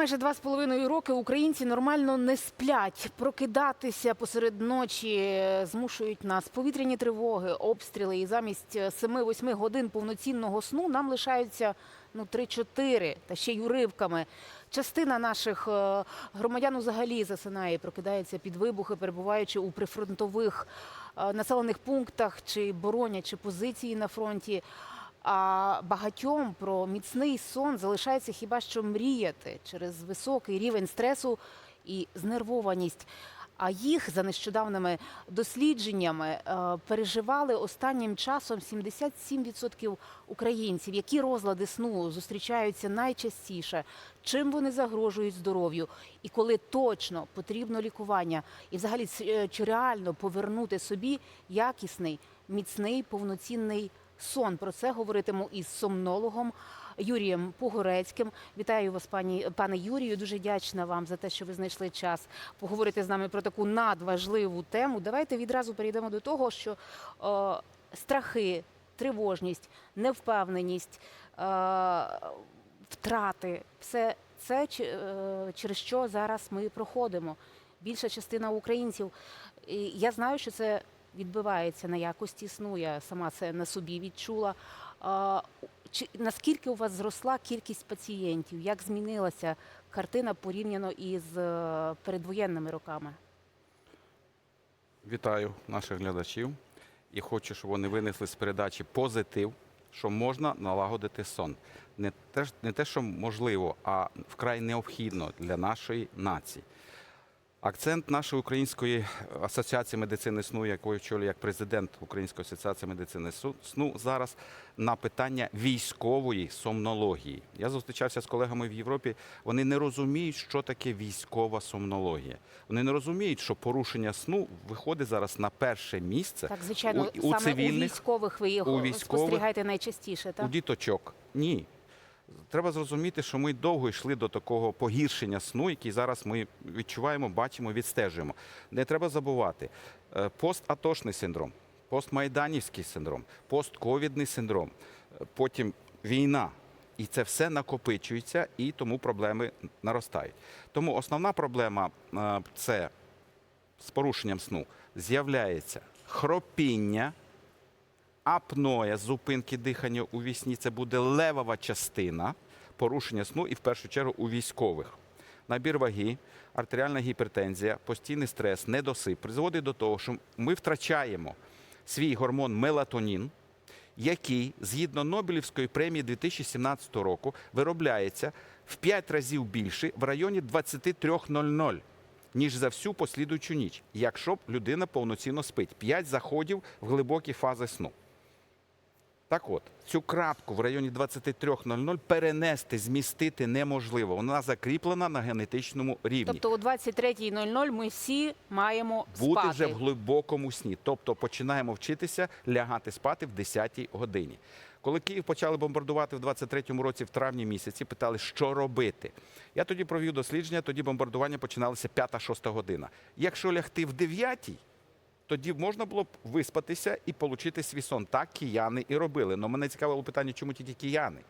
Майже два з половиною роки українці нормально не сплять. Прокидатися посеред ночі змушують нас повітряні тривоги, обстріли. І замість е, 7-8 годин повноцінного сну нам лишаються ну 3-4, та ще й уривками. Частина наших е, громадян взагалі засинає, прокидається під вибухи, перебуваючи у прифронтових е, населених пунктах чи боронячи позиції на фронті. А багатьом про міцний сон залишається хіба що мріяти через високий рівень стресу і знервованість. А їх за нещодавними дослідженнями е, переживали останнім часом 77% українців. Які розлади сну зустрічаються найчастіше, чим вони загрожують здоров'ю, і коли точно потрібно лікування, і взагалі е, чи реально повернути собі якісний, міцний, повноцінний сон. Про це говоритиму із сомнологом Юрієм Погорецьким. Вітаю вас, пані пане Юрію. Дуже вдячна вам за те, що ви знайшли час поговорити з нами про таку надважливу тему. Давайте відразу перейдемо до того, що е, страхи, тривожність, невпевненість, е, втрати все це е, через що зараз ми проходимо. Більша частина українців. І я знаю, що це відбивається на якості сну. Я сама це на собі відчула. Чи наскільки у вас зросла кількість пацієнтів? Як змінилася картина порівняно із е, передвоєнними роками? Вітаю наших глядачів і хочу, щоб вони винесли з передачі позитив, що можна налагодити сон. Не те, не те, що можливо, а вкрай необхідно для нашої нації. Акцент нашої української асоціації медицини сну, якою очолює як президент Української асоціації медицини сну, зараз на питання військової сомнології. Я зустрічався з колегами в Європі. Вони не розуміють, що таке військова сомнологія. Вони не розуміють, що порушення сну виходить зараз на перше місце Так, звичайно, у, у саме цивільних у військових ви його у військових- спостерігаєте найчастіше, у діточок. Ні. Треба зрозуміти, що ми довго йшли до такого погіршення сну, який зараз ми відчуваємо, бачимо, відстежуємо. Не треба забувати е, постатошний синдром, постмайданівський синдром, постковідний синдром, е, потім війна. І це все накопичується, і тому проблеми наростають. Тому основна проблема е, це з порушенням сну з'являється хропіння, апноя, зупинки дихання у вісні це буде левова частина порушення сну і в першу чергу у військових. Набір ваги, артеріальна гіпертензія, постійний стрес, недосип призводить до того, що ми втрачаємо свій гормон мелатонін, який згідно Нобелівської премії 2017 року виробляється в 5 разів більше в районі 23.00, ніж за всю послідуючу ніч, якщо б людина повноцінно спить. 5 заходів в глибокі фази сну. Так от, цю крапку в районі 23.00 перенести, змістити неможливо. Вона закріплена на генетичному рівні. Тобто о 23.00 ми всі маємо бути спати. вже в глибокому сні. Тобто починаємо вчитися лягати спати в 10-й годині. Коли Київ почали бомбардувати в 23-му році, в травні місяці, питали, що робити. Я тоді провів дослідження, тоді бомбардування починалося 5-6 година. Якщо лягти в 9-й, тоді можна було б виспатися і отримати свій сон. Так кияни і робили. Але мене цікавило питання, чому тільки кияни?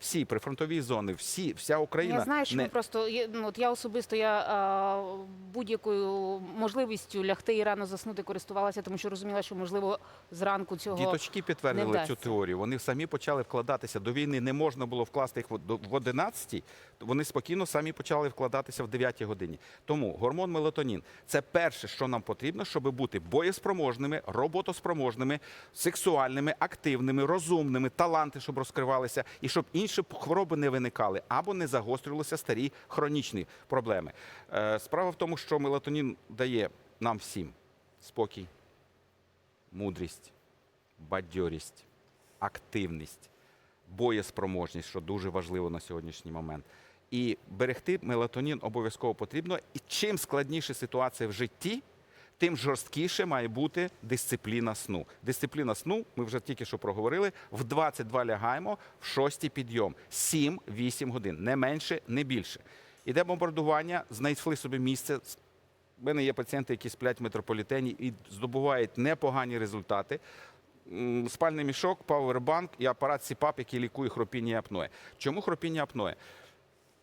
Всі прифронтові зони, всі, вся Україна. Я знаю, що не... ми просто є- ну, от я особисто я а, будь-якою можливістю лягти і рано заснути користувалася, тому що розуміла, що можливо зранку цього Діточки підтвердили не цю теорію. Вони самі почали вкладатися до війни. Не можна було вкласти їх в до- в 11, Вони спокійно самі почали вкладатися в 9 годині. Тому гормон мелатонін це перше, що нам потрібно, щоб бути боєспроможними, роботоспроможними, сексуальними, активними, розумними, таланти, щоб розкривалися, і щоб інші хвороби не виникали або не загострювалися старі хронічні проблеми. Е, Справа в тому, що мелатонін дає нам всім спокій, мудрість, бадьорість, активність, боєспроможність, що дуже важливо на сьогоднішній момент. І берегти мелатонін обов'язково потрібно. І чим складніша ситуація в житті, тим жорсткіше має бути дисципліна сну. Дисципліна сну, ми вже тільки що проговорили, в 22 лягаємо, в 6 підйом. 7-8 годин, не менше, не більше. Іде бомбардування, знайшли собі місце. У мене є пацієнти, які сплять в метрополітені і здобувають непогані результати. Спальний мішок, павербанк і апарат СІПАП, який лікує хропіння апноє. Чому хропіння апноє?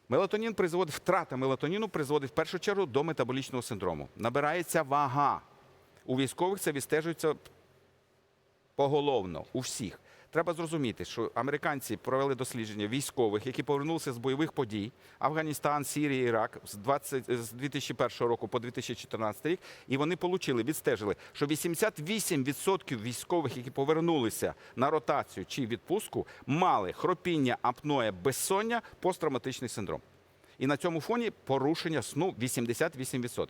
Мелатонін призводить, втрата мелатоніну призводить в першу чергу до метаболічного синдрому. Набирається вага. У військових це відстежується поголовно у всіх. Треба зрозуміти, що американці провели дослідження військових, які повернулися з бойових подій Афганістан, Сірія, Ірак з 20, з 2001 року по 2014 рік, і вони отримали, відстежили, що 88% військових, які повернулися на ротацію чи відпустку, мали хропіння, апноє, безсоння, посттравматичний синдром. І на цьому фоні порушення сну 88%.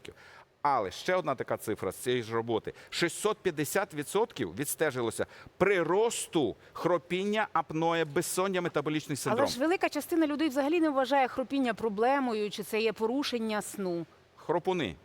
Але ще одна така цифра з цієї ж роботи: 650% відстежилося приросту хропіння, апноє, безсоння, метаболічний синдром. Але ж велика частина людей взагалі не вважає хропіння проблемою, чи це є порушення сну. Хропуни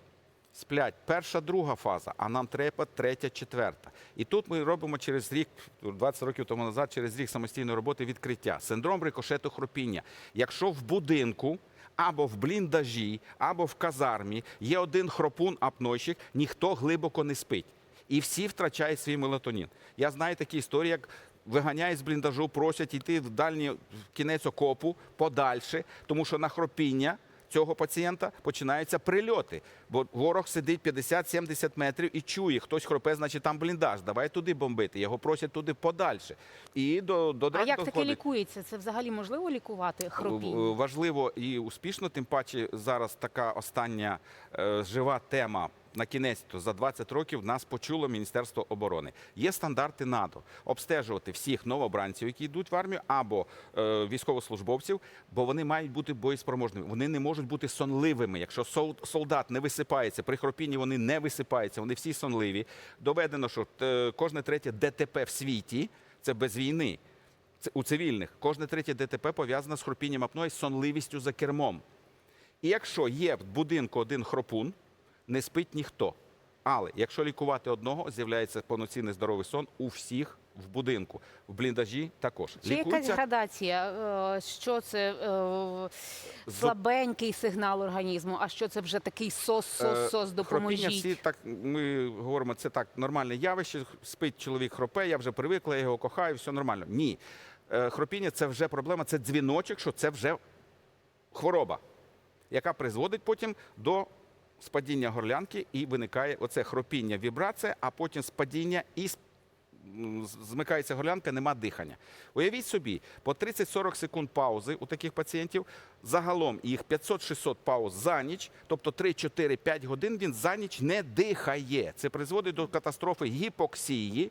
сплять. Перша, друга фаза, а нам треба третя, четверта. І тут ми робимо через рік, 20 років тому назад, через рік самостійної роботи відкриття. Синдром рикошету хропіння. Якщо в будинку. Або в бліндажі, або в казармі є один хропун апнойщик, ніхто глибоко не спить. І всі втрачають свій мелатонін. Я знаю такі історії, як виганяють з бліндажу, просять йти в дальній кінець окопу подальше, тому що на хропіння цього пацієнта починаються прильоти. Бо ворог сидить 50-70 метрів і чує, хтось хропе, значить там бліндаж. Давай туди бомбити. Його просять туди подальше. І до, до А як як таке лікується? Це взагалі можливо лікувати хропіння? Важливо і успішно, тим паче зараз така остання е, жива тема. На кінець то за 20 років нас почуло Міністерство оборони. Є стандарти НАТО обстежувати всіх новобранців, які йдуть в армію, або е, військовослужбовців, бо вони мають бути боєспроможними. Вони не можуть бути сонливими. Якщо сол- солдат не висипається при хропінні, вони не висипаються, вони всі сонливі. Доведено, що е, кожне третє ДТП в світі це без війни. Це у цивільних кожне третє ДТП пов'язане з хропінням апної, сонливістю за кермом. І якщо є в будинку один хропун, не спить ніхто. Але якщо лікувати одного, з'являється повноцінний здоровий сон у всіх в будинку, в бліндажі також. Чи якась градація? Е, Що це е, слабенький сигнал організму? А що це вже такий сос, сос, сос, Е, Хропіння допоможіть? всі так, ми говоримо, це так нормальне явище. Спить чоловік хропе, я вже привикла, я його кохаю, все нормально. Ні. Хропіння це вже проблема, це дзвіночок, що це вже хвороба, яка призводить потім до спадіння горлянки і виникає оце хропіння, вібрація, а потім спадіння і змикається горлянка, нема дихання. Уявіть собі, по 30-40 секунд паузи у таких пацієнтів, загалом їх 500-600 пауз за ніч, тобто 3-4-5 годин він за ніч не дихає. Це призводить до катастрофи гіпоксії,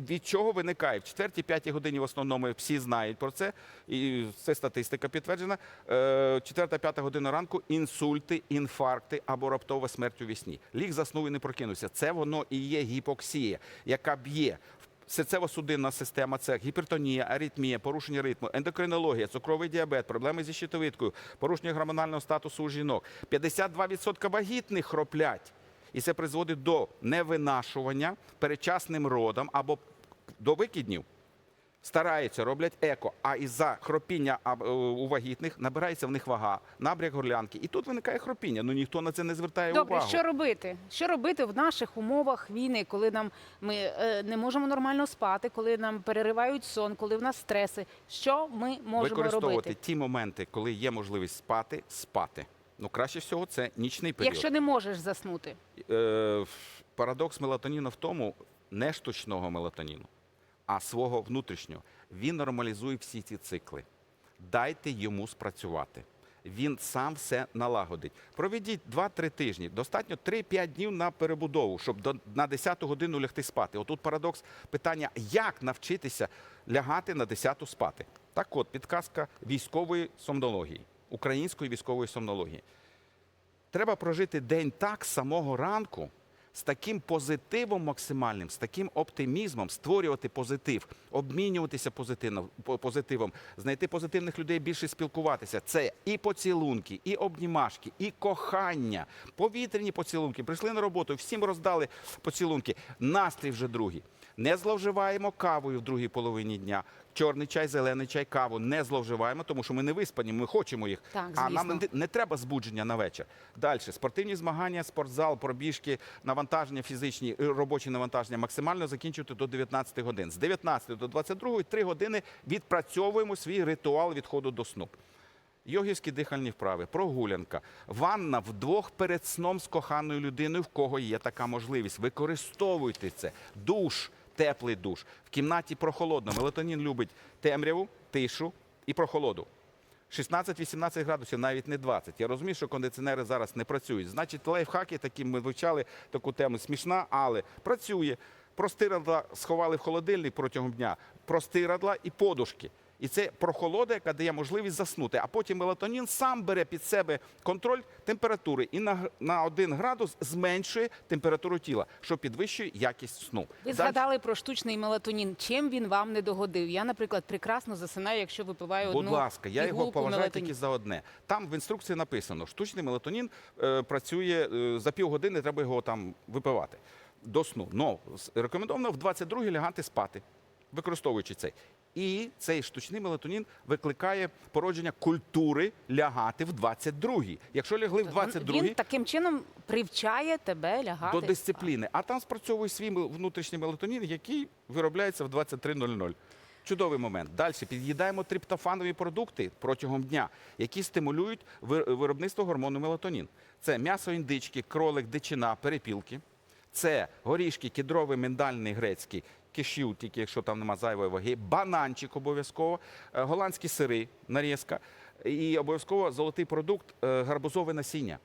від чого виникає в 4-5 годині в основному всі знають про це, і це статистика підтверджена. 4-5 година ранку інсульти, інфаркти або раптова смерть у вісні. Ліг заснув і не прокинувся. Це воно і є гіпоксія, яка б'є. Серцево-судинна система, це гіпертонія, аритмія, порушення ритму, ендокринологія, цукровий діабет, проблеми зі щитовидкою, порушення гормонального статусу у жінок. 52% вагітних хроплять. І це призводить до невинашування передчасним родом або до викиднів. Стараються, роблять еко, а із-за хропіння а, е, у вагітних набирається в них вага, набряк горлянки. І тут виникає хропіння. Ну ніхто на це не звертає Добре, увагу. що робити? Що робити в наших умовах війни, коли нам ми е, не можемо нормально спати, коли нам переривають сон, коли в нас стреси? Що ми можемо Використовувати робити? ті моменти, коли є можливість спати, спати. Ну краще всього це нічний період. Якщо не можеш заснути, Е, парадокс мелатоніну в тому, не штучного мелатоніну, а свого внутрішнього. Він нормалізує всі ці цикли. Дайте йому спрацювати. Він сам все налагодить. Проведіть 2-3 тижні. Достатньо 3-5 днів на перебудову, щоб до, на 10 годину лягти спати. Отут парадокс питання, як навчитися лягати на 10 спати. Так от, підказка військової сомнології, української військової сомнології. Треба прожити день так з самого ранку, з таким позитивом максимальним, з таким оптимізмом, створювати позитив, обмінюватися позитивом, знайти позитивних людей, більше спілкуватися. Це і поцілунки, і обнімашки, і кохання, повітряні поцілунки. Прийшли на роботу, всім роздали поцілунки. Настрій вже другий. Не зловживаємо кавою в другій половині дня. Чорний чай, зелений чай, каву не зловживаємо, тому що ми не виспані, ми хочемо їх. Так, а нам звісно. не треба збудження на вечір. Далі спортивні змагання, спортзал, пробіжки, навантаження фізичні, е, робочі навантаження максимально закінчувати до 19 годин. З 19 до 22 3 години відпрацьовуємо свій ритуал відходу до сну. йогівські дихальні вправи, прогулянка, ванна вдвох перед сном з коханою людиною, в кого є така можливість. Використовуйте це. Душ, теплий душ. В кімнаті прохолодно. Мелатонін любить темряву, тишу і прохолоду. 16-18 градусів, навіть не 20. Я розумію, що кондиціонери зараз не працюють. Значить, лайфхаки такі ми вивчали таку тему смішна, але працює. Простирадла сховали в холодильник протягом дня, простирадла і подушки. І це прохолода, яка дає можливість заснути. А потім мелатонін сам бере під себе контроль температури і на, на 1 градус зменшує температуру тіла, що підвищує якість сну. Ви згадали про штучний мелатонін. Чим він вам не догодив? Я, наприклад, прекрасно засинаю, якщо випиваю Будь ласка, я його поважаю мелатоніну. тільки за одне. Там в інструкції написано, штучний мелатонін е, працює е, за півгодини, треба його там випивати до сну. Но рекомендовано в 22 лягати спати, використовуючи цей. І цей штучний мелатонін викликає породження культури лягати в 22-й. Якщо лягли в 22-й, Він таким чином привчає тебе лягати. до дисципліни. А там спрацьовує свій внутрішній мелатонін, який виробляється в 23.00. Чудовий момент. Далі під'їдаємо триптофанові продукти протягом дня, які стимулюють ви- виробництво гормону мелатонін. Це м'ясо індички, кролик, дичина, перепілки. Це горішки, кедровий, миндальний, грецький, кешю, тільки якщо там нема зайвої ваги, бананчик обов'язково, е, голландські сири, нарізка і обов'язково золотий продукт е, гарбузове насіння.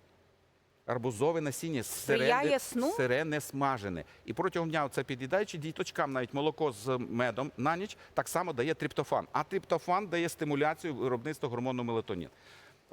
Арбузове насіння Сприяє сире, сну? сире не смажене. І протягом дня це під'їдаючи діточкам навіть молоко з медом на ніч так само дає триптофан. А триптофан дає стимуляцію виробництва гормону мелатонін.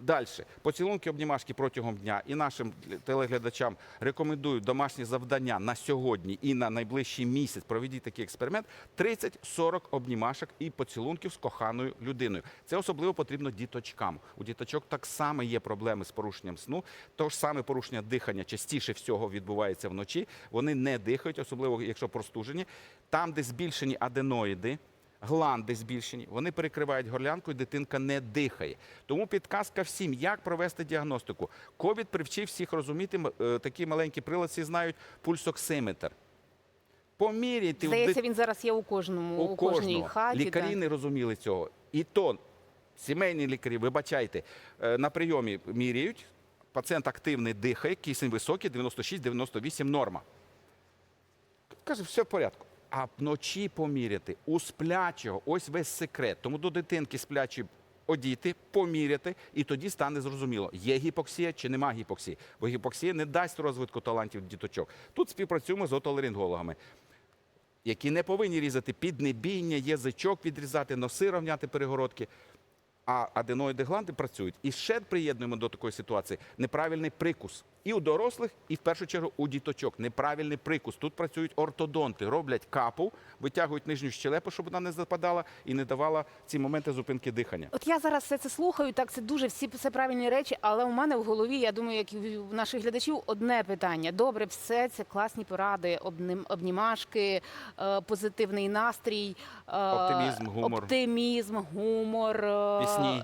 Далі, поцілунки обнімашки протягом дня і нашим телеглядачам рекомендую домашні завдання на сьогодні і на найближчий місяць. Проведіть такий експеримент: 30-40 обнімашок і поцілунків з коханою людиною. Це особливо потрібно діточкам. У діточок так само є проблеми з порушенням сну. То ж саме порушення дихання частіше всього відбувається вночі. Вони не дихають, особливо якщо простужені. Там, де збільшені аденоїди. Гланди збільшені, вони перекривають горлянку, і дитинка не дихає. Тому підказка всім, як провести діагностику. Ковід привчив всіх розуміти, е, такі маленькі прилади знають пульсоксиметр. Поміряйте Здається, дит- він зараз є у кожному, у, кожній хаті. Лікарі да. не розуміли цього. І то сімейні лікарі, вибачайте, е, на прийомі міряють, пацієнт активний дихає, кисень високий, 96-98 норма. Каже, все в порядку. А вночі поміряти у сплячого, ось весь секрет. Тому до дитинки сплячі одіти, поміряти, і тоді стане зрозуміло, є гіпоксія чи нема гіпоксії. Бо гіпоксія не дасть розвитку талантів діточок. Тут співпрацюємо з отоларингологами які не повинні різати піднебіння, язичок відрізати, носи рівняти перегородки. А аденоїди гланди працюють. І ще приєднуємо до такої ситуації неправильний прикус. І у дорослих, і в першу чергу у діточок. Неправильний прикус. Тут працюють ортодонти, роблять капу, витягують нижню щелепу, щоб вона не западала і не давала ці моменти зупинки дихання. От я зараз все це слухаю, так це дуже всі все правильні речі, але у мене в голові, я думаю, як і в наших глядачів, одне питання. Добре, все це класні поради, обнімашки, е, позитивний настрій, е, Оптимізм, гумор. оптимізм, гумор, е, Пісні.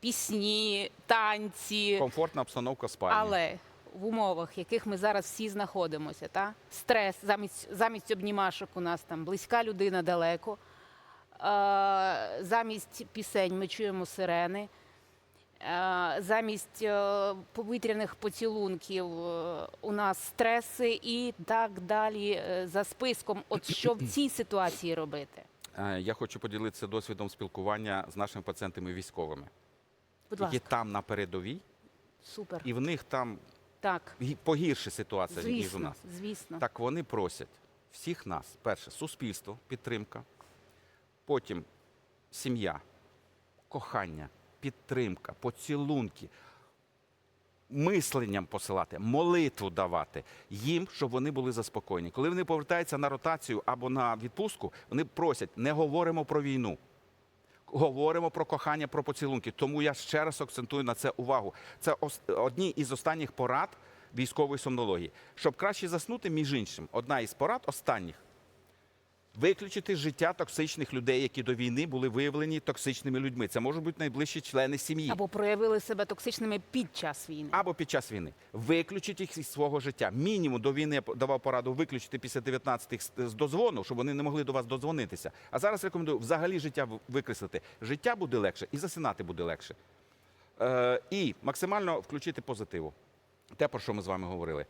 пісні, танці. Комфортна обстановка спальні. Але в умовах, в яких ми зараз всі знаходимося, та стрес замість замість обнімашок у нас там близька людина далеко. Е, замість пісень ми чуємо сирени. Е, замість е, повітряних поцілунків е, у нас стреси і так далі е, за списком. От що в цій ситуації робити? Я хочу поділитися досвідом спілкування з нашими пацієнтами військовими, Будь які там на передовій, супер. і в них там Так, гі- погірша ситуація, ніж у звісно, нас. звісно. Так вони просять всіх нас: перше, суспільство, підтримка, потім сім'я, кохання, підтримка, поцілунки, мисленням посилати, молитву давати їм, щоб вони були заспокоєні. Коли вони повертаються на ротацію або на відпустку, вони просять, не говоримо про війну. Говоримо про кохання, про поцілунки. Тому я ще раз акцентую на це увагу. Це одні із останніх порад військової сомнології. Щоб краще заснути, між іншим, одна із порад останніх виключити з життя токсичних людей, які до війни були виявлені токсичними людьми. Це можуть бути найближчі члени сім'ї. Або проявили себе токсичними під час війни. Або під час війни виключить їх із свого життя. Мінімум до війни давав пораду виключити після 19-х з- з дозвону, щоб вони не могли до вас додзвонитися. А зараз рекомендую взагалі життя викреслити. Життя буде легше і засинати буде легше. Е, і максимально включити позитиву. Те, про що ми з вами говорили.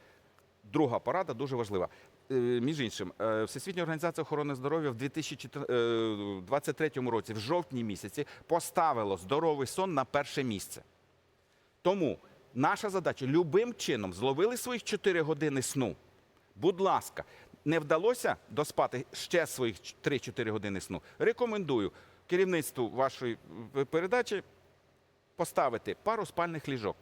Друга порада дуже важлива. Е, Між іншим, е, Всесвітня організація охорони здоров'я в 2023 році, в жовтні місяці, поставило здоровий сон на перше місце. Тому наша задача любим чином зловили своїх 4 години сну. Будь ласка, не вдалося доспати ще своїх 3-4 години сну. Рекомендую керівництву вашої е, передачі поставити пару спальних ліжок.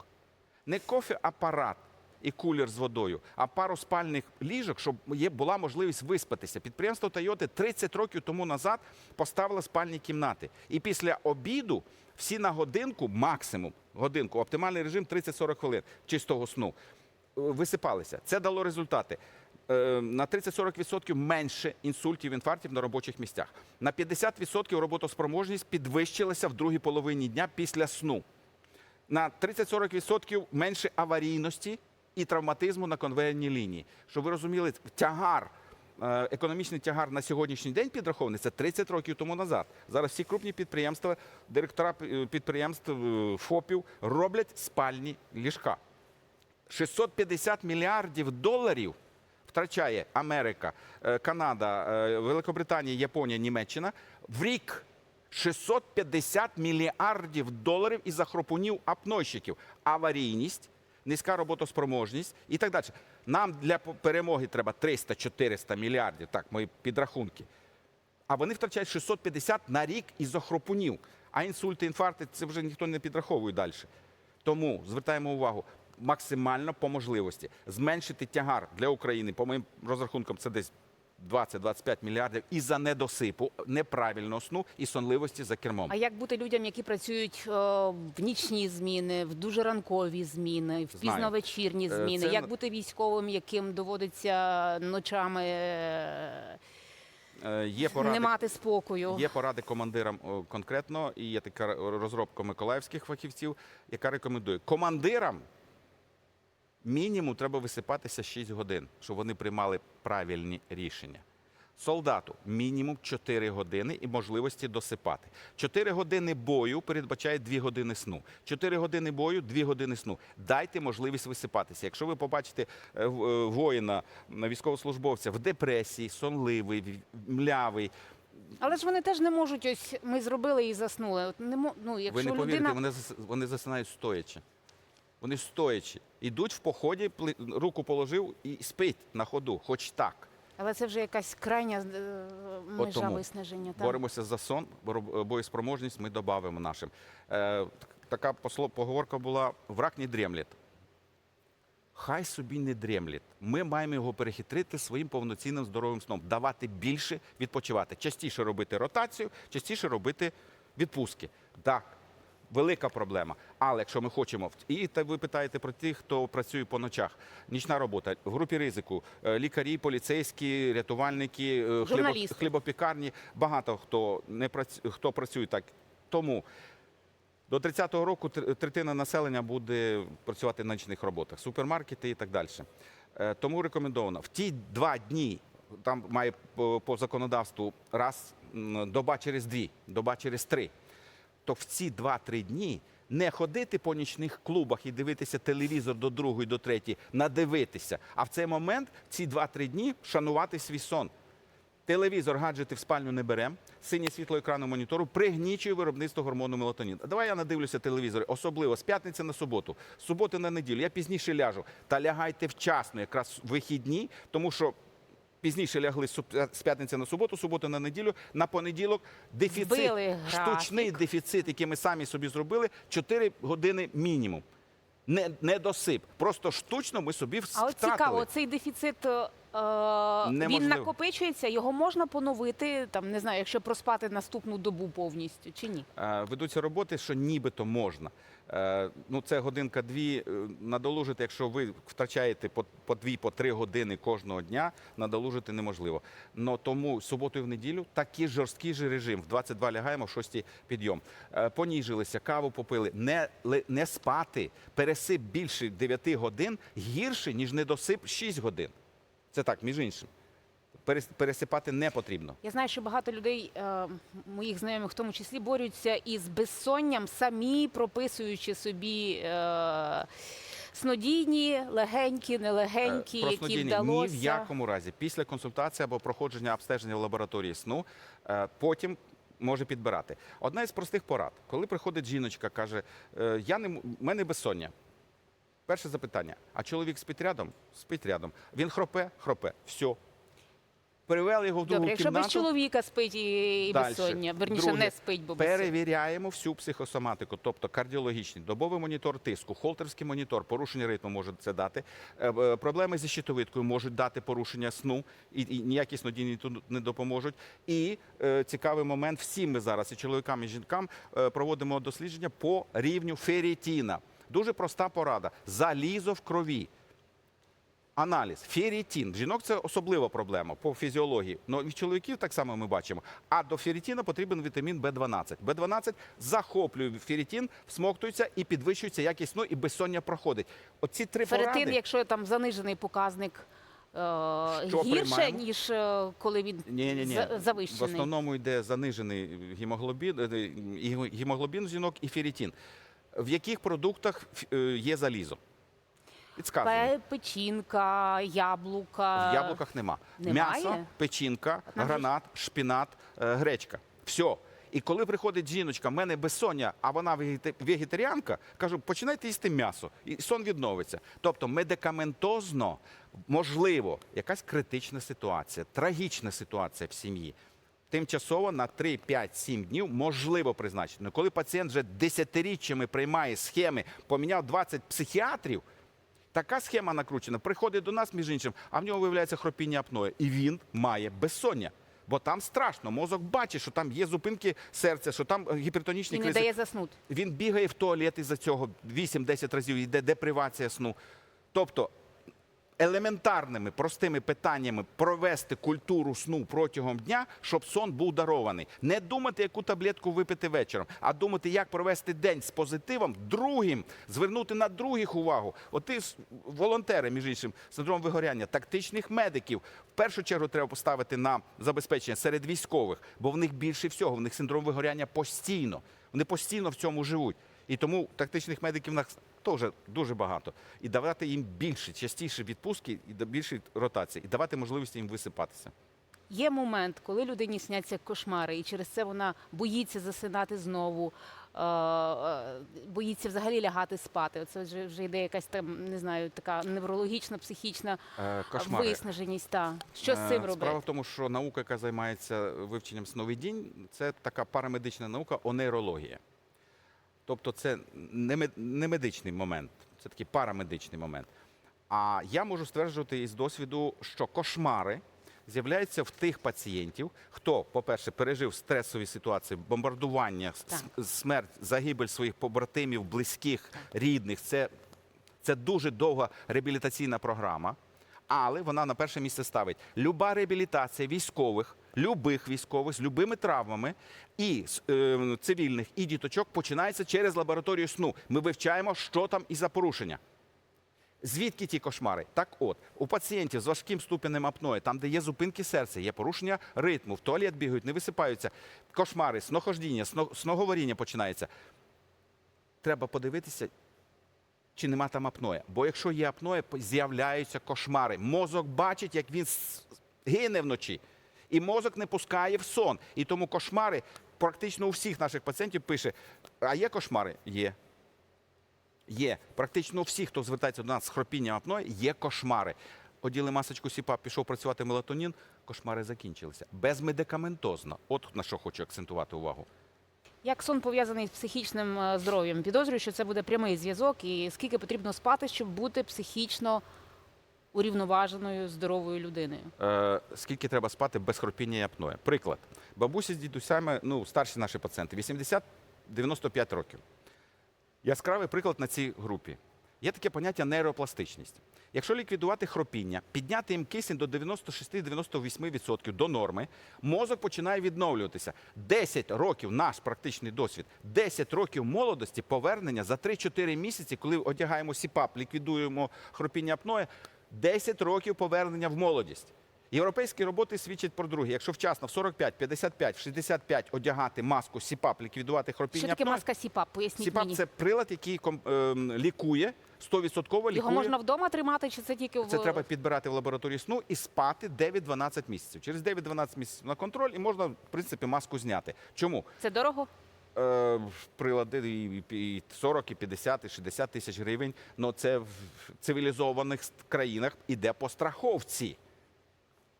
Не кофе-апарат і кулер з водою, а пару спальних ліжок, щоб була можливість виспатися. Підприємство Toyota 30 років тому назад поставило спальні кімнати. І після обіду всі на годинку, максимум годинку, оптимальний режим 30-40 хвилин чистого сну. е, Висипалися. Це дало результати. Е, На 30-40% менше інсультів, інфарктів на робочих місцях. На 50% роботоспроможність підвищилася в другій половині дня після сну на 30-40% менше аварійності і травматизму на конвейерній лінії. Щоб ви розуміли, тягар, е, економічний тягар на сьогоднішній день підрахований це 30 років тому назад. Зараз всі крупні підприємства, директора е, підприємств, е, ФОПів роблять спальні ліжка. 650 мільярдів доларів втрачає Америка, Канада, Великобританія, Японія, Німеччина в рік. 650 мільярдів доларів із захропунів апнойщиків. Аварійність, низька роботоспроможність і так далі. Нам для перемоги треба 300-400 мільярдів, так, мої підрахунки. А вони втрачають 650 на рік із охропунів. А інсульти, інфаркти це вже ніхто не підраховує далі. Тому звертаємо увагу максимально по можливості зменшити тягар для України. По моїм розрахункам, це десь 20-25 мільярдів із за недосипу, неправильного сну і сонливості за кермом. А як бути людям, які працюють е, в нічні зміни, в дуже ранкові зміни, в пізновечірні Е, зміни? це- Як бути військовим, яким доводиться ночами е, Е, Є поради, не мати спокою? Є поради командирам конкретно, і є така розробка миколаївських фахівців, яка рекомендує командирам мінімум треба висипатися 6 годин, щоб вони приймали правильні рішення. Солдату мінімум 4 години і можливості досипати. 4 години бою передбачає 2 години сну. 4 години бою, 2 години сну. Дайте можливість висипатися. Якщо ви побачите е, е, воїна, військовослужбовця в депресії, сонливий, млявий, Але ж вони теж не можуть. Ось ми зробили і заснули. От не ну, Ви не повірите, людина вони засинають стоячи. Вони стоячи. Ідуть в поході, руку положив і спить на ходу, хоч так. але це вже якась крайня е, межа тому виснаження. так. Боремося за сон, боєспроможність ми додамо нашим. Е, така поговорка була: враг не дремлять. Хай собі не дремлять. Ми маємо його перехитрити своїм повноцінним здоровим сном, давати більше відпочивати, частіше робити ротацію, частіше робити відпустки. Так, велика проблема. Але якщо ми хочемо, і так ви питаєте про тих, хто працює по ночах. Нічна робота в групі ризику, е, лікарі, поліцейські, рятувальники, е, хлібо- хлібопікарні. Багато хто не працює, хто працює так. Тому до 30-го року третина населення буде працювати на нічних роботах, супермаркети і так далі. Е, Тому рекомендовано в ті два дні, там має по, по законодавству раз доба через дві, доба через три. То в ці два-три дні не ходити по нічних клубах і дивитися телевізор до другої, до третьої, надивитися. А в цей момент, ці два-три дні, шанувати свій сон. Телевізор, гаджети в спальню не беремо, синє світло екрану монітору пригнічує виробництво гормону мелатонін. Давай я надивлюся телевізор, особливо з п'ятниці на суботу, з суботи на неділю. Я пізніше ляжу. Та лягайте вчасно, якраз в вихідні, тому що пізніше лягли з суб- п'ятниці на суботу, суботу на неділю, на понеділок дефіцит, штучний дефіцит, який ми самі собі зробили, 4 години мінімум. Не, не досип. Просто штучно ми собі А от цікаво, цей дефіцит е, він накопичується, його можна поновити, там не знаю, якщо проспати наступну добу повністю чи ні? Е, ведуться роботи, що нібито можна. Е, Ну, це годинка-дві надолужити, якщо ви втрачаєте по, по дві, по три години кожного дня, надолужити неможливо. Но тому суботу і в неділю такий жорсткий же режим. В 22 лягаємо, в 6 підйом. Поніжилися, каву попили. Не, не спати. Пересип більше 9 годин гірше, ніж недосип 6 годин. Це так, між іншим. перес- пересипати не потрібно. Я знаю, що багато людей, е, моїх знайомих в тому числі, борються із безсонням, самі прописуючи собі е, снодійні, легенькі, нелегенькі, Е, про які снодійні вдалося. Ні в якому разі. Після консультації або проходження обстеження в лабораторії сну, потім може підбирати. Одна із простих порад. Коли приходить жіночка, каже, я не в мене безсоння. Перше запитання: а чоловік спить рядом? Спить рядом. Він хропе, хропе. Все. Перевели його в другу Добре, якщо кімнату. без чоловіка спить і, і Дальше. безсоння, верніше Друге. не спить, бо безсоння. Перевіряємо всю психосоматику, тобто кардіологічний, добовий монітор тиску, холтерський монітор, порушення ритму може це дати. Е, е, Проблеми зі щитовидкою можуть дати порушення сну, і, і ніякі снодійні тут не допоможуть. І е, цікавий момент: всі ми зараз, і чоловікам, і жінкам, е, проводимо дослідження по рівню ферритіна. Дуже проста порада: залізо в крові. Аналіз, ферритін. Жінок це особлива проблема по фізіології. Ну і чоловіків так само ми бачимо. А до ферритіна потрібен вітамін В12. В12 захоплює ферритін, всмоктується і підвищується якість сну, і безсоння проходить. Оці три Ферритин, поради. якщо там занижений показник е, Що гірше, приймаємо? ніж е, коли він Ні, ні, ні. за- В основному йде занижений гемоглобін, е, гемоглобін жінок і ферритін. В яких продуктах е, є залізо? Підказуємо. Печінка, яблука. В яблуках нема. Немає? М'ясо, печінка, гранат, шпінат, е, гречка. Все. І коли приходить жіночка, в мене безсоння, а вона вегета- вегетаріанка, кажу, починайте їсти м'ясо, і сон відновиться. Тобто медикаментозно, можливо, якась критична ситуація, трагічна ситуація в сім'ї. Тимчасово на 3, 5, 7 днів можливо призначити. Но коли пацієнт вже десятиріччями приймає схеми, поміняв 20 психіатрів, Така схема накручена. Приходить до нас, між іншим, а в нього виявляється хропіння апноє. І він має безсоння. Бо там страшно. Мозок бачить, що там є зупинки серця, що там е, гіпертонічні І не дає заснути. Він бігає в туалет із-за цього 8-10 разів, йде депривація сну. Тобто елементарними простими питаннями провести культуру сну протягом дня, щоб сон був дарований. Не думати, яку таблетку випити вечором, а думати, як провести день з позитивом, другим, звернути на других увагу. От ти волонтери, між іншим, синдром вигоряння, тактичних медиків. В першу чергу треба поставити на забезпечення серед військових, бо в них більше всього, в них синдром вигоряння постійно. Вони постійно в цьому живуть. І тому тактичних медиків нас теж дуже багато. І давати їм більше, частіше відпустки і більше ротації, і давати можливість їм висипатися. Є момент, коли людині сняться кошмари, і через це вона боїться засинати знову, е, е, боїться взагалі лягати спати. Оце вже, вже йде якась там, не знаю, така неврологічна, психічна Е, кошмари. виснаженість. Та. Що з цим робити? Справа в тому, що наука, яка займається вивченням сновидінь, це така парамедична наука онейрологія. Тобто це не мед- не медичний момент, це такий парамедичний момент. А я можу стверджувати із досвіду, що кошмари з'являються в тих пацієнтів, хто, по-перше, пережив стресові ситуації, бомбардування, Так. смерть, загибель своїх побратимів, близьких, рідних. Це, це дуже довга реабілітаційна програма. Але вона на перше місце ставить люба реабілітація військових, любих військових з любими травмами і е, цивільних і діточок починається через лабораторію сну. Ми вивчаємо, що там і за порушення. Звідки ті кошмари? Так от, у пацієнтів з важким ступенем апної, там, де є зупинки серця, є порушення ритму, в туалет бігають, не висипаються, кошмари, сноходіння, сно- сноговоріння починається. Треба подивитися, чи нема там апноє. Бо якщо є апноє, п- з'являються кошмари. Мозок бачить, як він гине вночі. І мозок не пускає в сон. І тому кошмари практично у всіх наших пацієнтів пише: а є кошмари? Є. Є. Практично у всіх, хто звертається до нас з хропінням апної, є кошмари. Оділи масочку сіпа, пішов працювати мелатонін, кошмари закінчилися. Безмедикаментозно. От на що хочу акцентувати увагу. Як сон пов'язаний з психічним е, здоров'ям? Підозрюю, що це буде прямий зв'язок, і скільки потрібно спати, щоб бути психічно урівноваженою, здоровою людиною. Е, скільки треба спати без хропіння і апної. Приклад. Бабусі з дідусями, ну, старші наші пацієнти, 80-95 років. Яскравий приклад на цій групі. Є таке поняття нейропластичність. Якщо ліквідувати хропіння, підняти їм кисень до 96-98% до норми, мозок починає відновлюватися. 10 років наш практичний досвід, 10 років молодості, повернення за 3-4 місяці, коли одягаємо сіпап, ліквідуємо хропіння апної, 10 років повернення в молодість. Європейські роботи свідчать про друге. Якщо вчасно в 45, 55, 65 одягати маску СІПАП, ліквідувати хропіння, Що таке маска СІПАП? Поясніть СІПАП мені. це прилад, який ем, лікує 100% лікує. Його можна вдома тримати, чи це тільки в Це треба підбирати в лабораторії сну і спати 9-12 місяців. Через 9-12 місяців на контроль і можна, в принципі, маску зняти. Чому? це дорого? Е, прилади і, і 40, і 50, і 60 тисяч гривень. але це в цивілізованих країнах іде по страховці.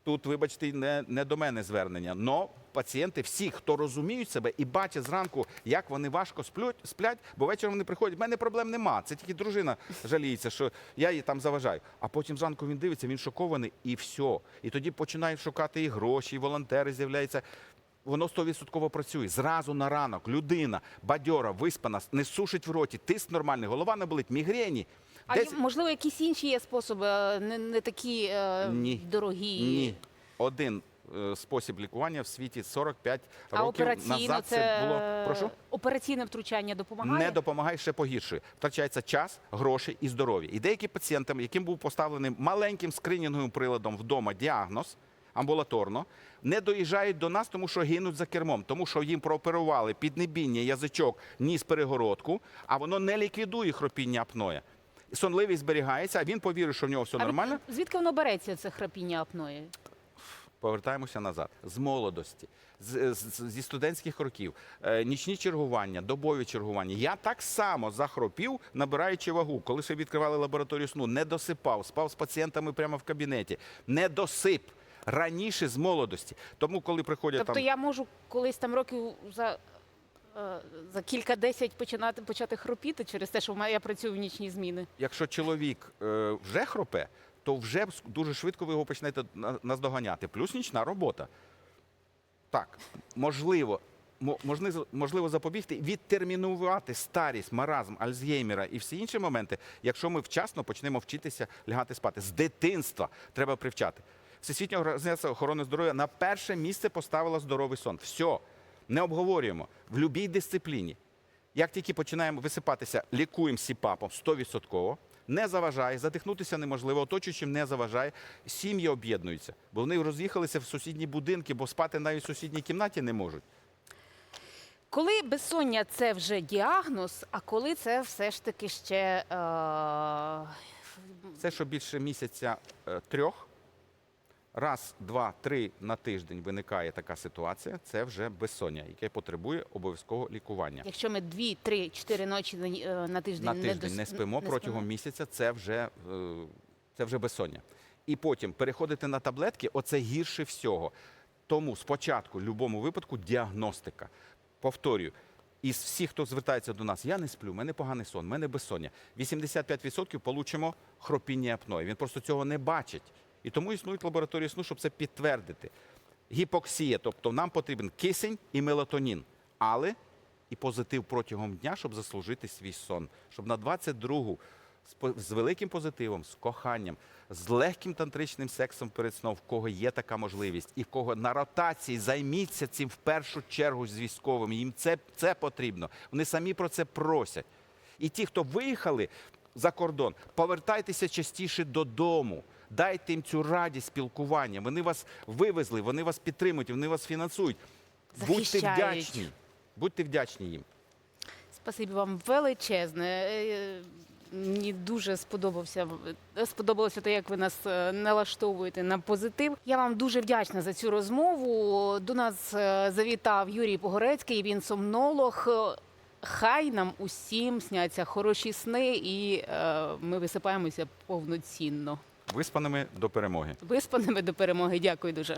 Тут, вибачте, не, не до мене звернення. Но пацієнти, всі, хто розуміють себе і бачать зранку, як вони важко сплють, сплять, бо вечором вони приходять. В мене проблем нема. Це тільки дружина жаліється, що я їй там заважаю. А потім зранку він дивиться, він шокований і все. І тоді починають шукати і гроші, і волонтери з'являються. Воно 100% працює. Зразу на ранок людина бадьора, виспана, не сушить в роті, тиск нормальний, голова не болить, мігрені. А Десь- можливо, якісь інші є способи, е, не, не такі е, Ні. дорогі. Ні. Один е, спосіб лікування в світі 45 А років операційно назад це, було. Прошу? операційне втручання допомагає? Не допомагає, ще погіршує. Втрачається час, гроші і здоров'я. І деякі пацієнтам, яким був поставлений маленьким скринінговим приладом вдома діагноз амбулаторно, не доїжджають до нас, тому що гинуть за кермом, тому що їм прооперували піднебіння, язичок, ніс перегородку, а воно не ліквідує хропіння апноя. Сонливість зберігається, а він повірив, що в нього все А нормально. Звідки воно береться, це храпіння апної? Повертаємося назад з молодості, з, з- зі студентських років, е, нічні чергування, добові чергування. Я так само захропів, набираючи вагу. Коли ще відкривали лабораторію сну, не досипав, спав з пацієнтами прямо в кабінеті. Не досип раніше з молодості. Тому, коли приходять Тобто там. я можу колись там років за, е, за кілька-десять починати почати хропіти через те, що я працюю в нічні зміни. Якщо чоловік е, вже хропе, то вже дуже швидко ви його почнете на- наздоганяти. Плюс нічна робота. Так, можливо, можливо, можливо запобігти, відтермінувати старість, маразм, Альцгеймера і всі інші моменти, якщо ми вчасно почнемо вчитися лягати спати. З дитинства треба привчати. Всесвітня організація охорони здоров'я на перше місце поставила здоровий сон. Все, не обговорюємо в будь-якій дисципліні. Як тільки починаємо висипатися, лікуємо сіпапом 100%, не заважає, задихнутися неможливо, оточуючим не заважає. Сім'ї об'єднуються, бо вони роз'їхалися в сусідні будинки, бо спати навіть в сусідній кімнаті не можуть. Коли безсоння це вже діагноз, а коли це все ж таки ще е, Це що більше місяця е, трьох, раз, два, три на тиждень виникає така ситуація, це вже безсоння, яке потребує обов'язкового лікування. якщо ми дві, три, чотири ночі на, е, на тиждень, не, дос- не спимо не протягом місяця, це вже, е, це вже безсоння. І потім переходити на таблетки оце гірше всього. Тому спочатку, в будь-якому випадку, діагностика. Повторюю, із всіх, хто звертається до нас, я не сплю, в мене поганий сон, в мене безсоння. 85% получимо хропіння апної. Він просто цього не бачить. І тому існують лабораторії сну, щоб це підтвердити. Гіпоксія, тобто нам потрібен кисень і мелатонін, але і позитив протягом дня, щоб заслужити свій сон, щоб на 22-гу з великим позитивом, з коханням, з легким тантричним сексом перед сном, в кого є така можливість, і в кого на ротації займіться цим в першу чергу з військовими. Їм це, це потрібно. Вони самі про це просять. І ті, хто виїхали за кордон, повертайтеся частіше додому. Дайте їм цю радість спілкування. Вони вас вивезли, вони вас підтримують, вони вас фінансують. Будьте Захищають. вдячні. Будьте вдячні їм. Спасибі вам величезне. Е, Мені дуже сподобався сподобалося те, як ви нас е, налаштовуєте на позитив. Я вам дуже вдячна за цю розмову. До нас е, завітав Юрій Погорецький. Він сомнолог. Е, Хай нам усім сняться хороші сни, і е, ми висипаємося повноцінно. Виспаними до перемоги. Виспаними до перемоги. Дякую дуже.